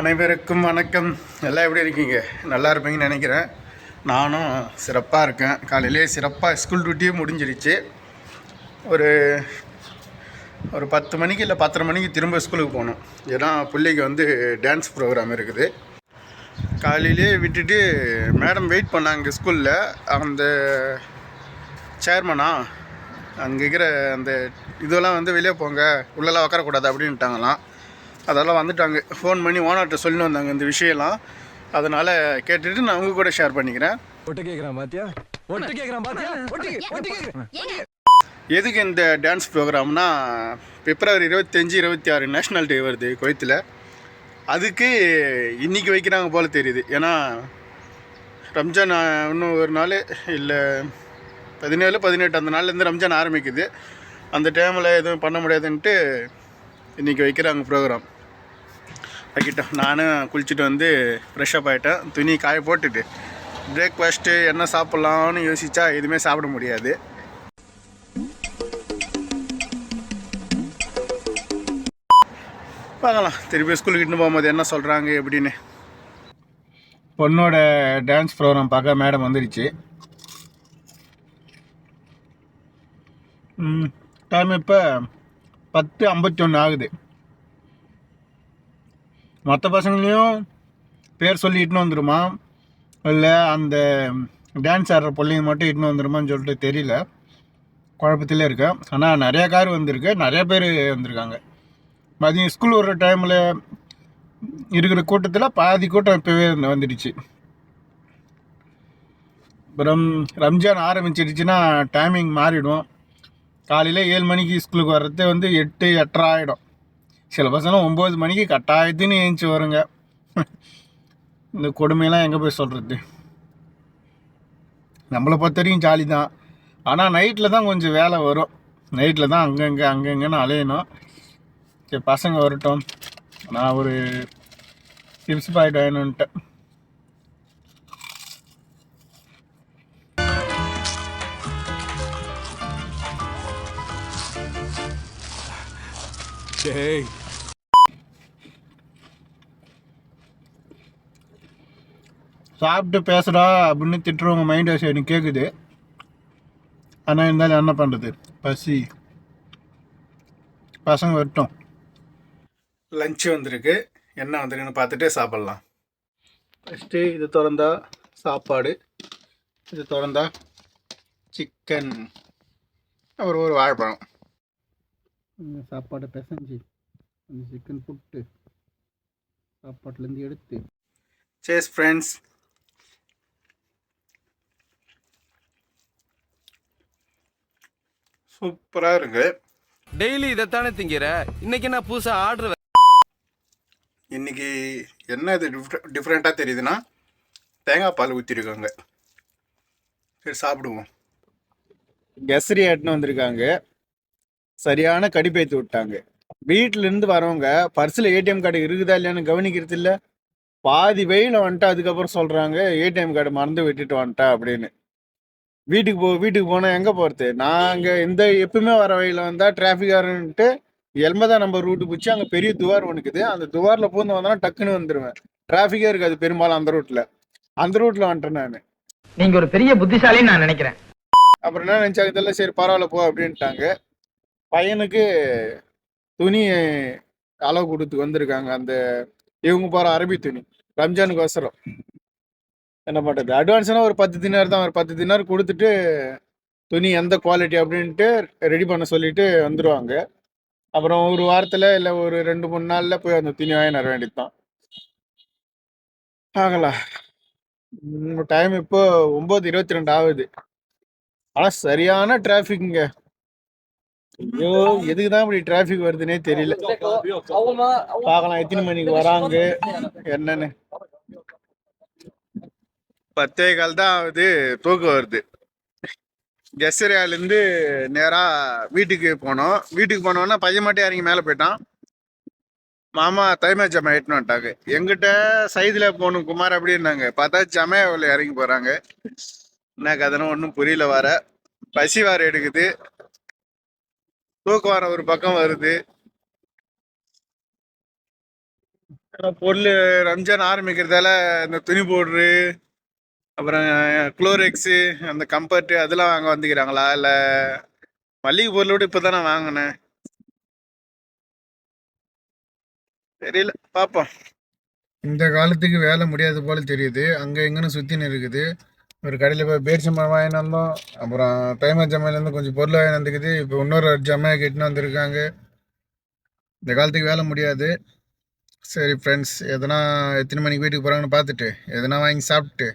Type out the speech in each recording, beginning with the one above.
அனைவருக்கும் வணக்கம். எல்லாம் எப்படி இருக்கீங்க? நல்லா இருப்பீங்கன்னு நினைக்கிறேன். நானும் சிறப்பாக இருக்கேன். காலையிலே சிறப்பாக ஸ்கூல் டியூட்டியும் முடிஞ்சிருச்சு. ஒரு ஒரு பத்து மணிக்கு இல்லை பத்தரை மணிக்கு திரும்ப ஸ்கூலுக்கு போகணும். ஏன்னா பிள்ளைக்கு வந்து டான்ஸ் ப்ரோக்ராம் இருக்குது. காலையிலே விட்டுட்டு மேடம் வெயிட் பண்ணாங்க ஸ்கூலில் அந்த சேர்மனா அங்கே இருக்கிற அந்த இதெல்லாம் வந்து வெளியே போங்க. உள்ளெல்லாம் உட்காரக்கூடாது அப்படின்ட்டாங்களாம். அதெல்லாம் வந்துட்டாங்க. ஃபோன் பண்ணி ஓனர்கிட்ட சொல்லிட்டு வந்தாங்க இந்த விஷயம்லாம். அதனால் கேட்டுட்டு நான் உங்க கூட ஷேர் பண்ணிக்கிறேன். ஒட்டு பாத்தியா? பாத்தியா? எதுக்கு இந்த டான்ஸ் ப்ரோக்ராம்னா பிப்ரவரி இருபத்தஞ்சி இருபத்தி ஆறு நேஷ்னல் டே வருது குவைத்தில். அதுக்கு இன்றைக்கி வைக்கிறாங்க போல் தெரியுது. ஏன்னா ரம்ஜான் இன்னும் ஒரு நாள் இல்லை பதினேழு பதினெட்டு அந்த நாள்லேருந்து ரம்ஜான் ஆரம்பிக்குது. அந்த டைமில் எதுவும் பண்ண முடியாதுன்ட்டு இன்றைக்கி வைக்கிறாங்க ப்ரோக்ராம் வைக்கிட்டோம் நானும் குளிச்சுட்டு வந்து ஃப்ரெஷ்ஷப் ஆகிட்டேன் துணி காய போட்டுட்டு. பிரேக்ஃபாஸ்ட்டு என்ன சாப்பிட்லான்னு யோசித்தா எதுவுமே சாப்பிட முடியாது. பார்க்கலாம். திருப்பி ஸ்கூலுக்கு இட்டு போகும்போது என்ன சொல்கிறாங்க எப்படின்னு. பொண்ணோட டான்ஸ் ப்ரோக்ராம் பார்க்க மேடம் வந்துடுச்சு டைம் இப்போ பத்து ஐம்பத்தி ஒன்று ஆகுது. மற்ற பசங்களையும் பேர் சொல்லி இட்டுன்னு வந்துருமா? இல்லை அந்த டான்ஸ் ஆடுற பிள்ளைங்க மட்டும் இட்டுன்னு வந்துருமான்னு சொல்லிட்டு தெரியல. குழப்பத்திலே இருக்கேன் ஆனால் நிறையா கார் வந்திருக்கு. நிறையா பேர் வந்திருக்காங்க. மதியம் ஸ்கூல் வர்ற டைமில் இருக்கிற கூட்டத்தில் பாதி கூட்டம் இப்போவே வந்துடுச்சு. அப்புறம் ரம்ஜான் ஆரம்பிச்சிடுச்சுன்னா டைமிங் மாறிடும். காலையில் ஏழு மணிக்கு ஸ்கூலுக்கு வர்றது வந்து எட்டு எட்டரை ஆகிடும் சில பசங்களும் ஒம்பது மணிக்கு கட்டாயத்துன்னு ஏஞ்சி வருங்க. இந்த கொடுமையெல்லாம் எங்கே போய் சொல்கிறது நம்மளை பொறுத்த வரைக்கும் ஜாலி தான் ஆனால் நைட்டில் தான் கொஞ்சம் வேலை வரும். நைட்டில் தான் அங்கங்கே அங்கங்கன்னு அலையணும். சரி பசங்க வரட்டும். நான் ஒரு டிப்ஸ் பாயிட் வேணும்ன்ட்டேன் டேய் சாப்பிட்டு பேசுடா அப்படின்னு திட்டுறவங்க மைண்ட் வாஷ் எனக்கு கேட்குது ஆனால் இருந்தாலும் என்ன பண்ணுறது பசி. பசங்க வரட்டும். லஞ்சு வந்திருக்கு. என்ன வந்திருக்குன்னு பார்த்துட்டே சாப்பிட்லாம். ஃபஸ்ட்டு இது திறந்தா சாப்பாடு. இது திறந்தா சிக்கன் அப்புறம் ஒரு வாழைப்பழம். இந்த சாப்பாடை பிசைஞ்சு அந்த சிக்கன் புட்டு சாப்பாட்டுலேருந்து எடுத்து. சேஸ் ஃப்ரெண்ட்ஸ் சூப்பராக இருக்கு. டெய்லி இதைத்தானே திங்கிற? இன்னைக்கு என்ன புதுசா ஆர்டர் இன்னைக்கு என்ன இது டிஃப்ரெண்ட்டாக தெரியுதுன்னா தேங்காய் பால் ஊற்றிருக்காங்க சரி சாப்பிடுவோம். கெசரி ஆட்டுன்னு வந்திருக்காங்க. சரியான கடிப்பேத்து விட்டாங்க. வீட்டுல இருந்து வரவங்க பர்ஸில் ஏடிஎம் கார்டு இருக்குதா இல்லையான்னு கவனிக்கிறது இல்லை பாதி வெயில் வந்துட்டா அதுக்கப்புறம் சொல்கிறாங்க ஏடிஎம் கார்டு மறந்து விட்டுட்டு வந்துட்டா அப்படின்னு. வீட்டுக்கு போ வீட்டுக்கு போனால் எங்கே போகிறது நாங்கள் இந்த எப்பவுமே வர வழியில் வந்தால் டிராஃபிக்காரன்ட்டு எல்மதா நம்பர் ரூட்டு பிடிச்சி அங்கே பெரிய துவார் ஒன்றுக்குது அந்த துவாரில் பூந்து வந்தோன்னா டக்குன்னு வந்துடுவேன் டிராஃபிக்கே இருக்காது பெரும்பாலும் அந்த ரூட்டில் அந்த ரூட்டில் வந்துட்டேன் நான். நீங்க ஒரு பெரிய புத்திசாலின்னு நான் நினைக்கிறேன். அப்புறம் என்ன நினச்சாங்க தெரியல சரி பரவாயில்ல போ அப்படின்ட்டாங்க. பையனுக்கு துணி அளவு கொடுத்து வந்திருக்காங்க. அந்த இவங்க போகிற அரபி துணி. ரம்ஜானுக்கு அவசரம். என்ன பண்ணுறது அட்வான்ஸ்னால் ஒரு பத்து தினார் தான் ஒரு பத்து தினார் கொடுத்துட்டு துணி எந்த குவாலிட்டி அப்படின்ட்டு ரெடி பண்ண சொல்லிட்டு வந்துடுவாங்க அப்புறம் ஒரு வாரத்தில் இல்லை ஒரு ரெண்டு மூணு நாளில் போய் அந்த துணி வாங்கி வர வேண்டியது தான் ஆகலாம் டைம் இப்போ ஒம்பது இருபத்தி ரெண்டு ஆகுது ஆனால் சரியான டிராஃபிக்ங்க ஐயோ எதுக்கு தான் இப்படி டிராஃபிக் வருதுன்னே தெரியல பார்க்கலாம் எத்தனை மணிக்கு வராங்க என்னன்னு பத்தே கால் தான் ஆகுது தூக்கம் வருது. கெசரியாலேருந்து நேராக வீட்டுக்கு போனோம். வீட்டுக்கு போனோன்னா பையன் மட்டும் இறங்கி மேலே போயிட்டான். மாமா தைமா ஜம எட்டுன்னு வந்துட்டாங்க. எங்கிட்ட சைதில் போகணும் குமார் அப்படின்னாங்க பார்த்தா ஜமையாவில் இறங்கி போகிறாங்க என்ன கதைன்னு ஒன்றும் புரியல வர பசி வர எடுக்குது. தூக்கம் வர ஒரு பக்கம் வருது. பொருள் ரம்ஜான் ஆரம்பிக்கிறதால இந்த துணி போடுறது அப்புறம் குளோரெக்ஸு அந்த கம்பர்ட்டு அதெல்லாம் வாங்க வந்துக்கிறாங்களா? இல்லை மல்லிகை பொருளோடு இப்போ தானே வாங்கினேன். தெரியல. பார்ப்போம் இந்த காலத்துக்கு வேலை முடியாது போல தெரியுது. அங்கே எங்கன்னு சுற்றின்னு இருக்குது ஒரு கடையில் போய் பேரிச்சம்பழம் வாங்கினு வந்தோம். அப்புறம் தைமா ஜமாயிலேருந்து கொஞ்சம் பொருள் வாங்கி வந்துக்குது. இப்போ இன்னொரு ஜமாயை கட்டின்னு வந்திருக்காங்க. இந்த காலத்துக்கு வேலை முடியாது. சரி ஃப்ரெண்ட்ஸ் எதனா எத்தனை மணிக்கு வீட்டுக்கு போகிறாங்கன்னு பார்த்துட்டு எதனா வாங்கி சாப்பிட்டு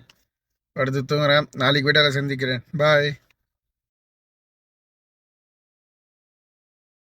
படுத்து தூங்குறேன். நாளைக்கு வீட்டால் சந்திக்கிறேன். பாய்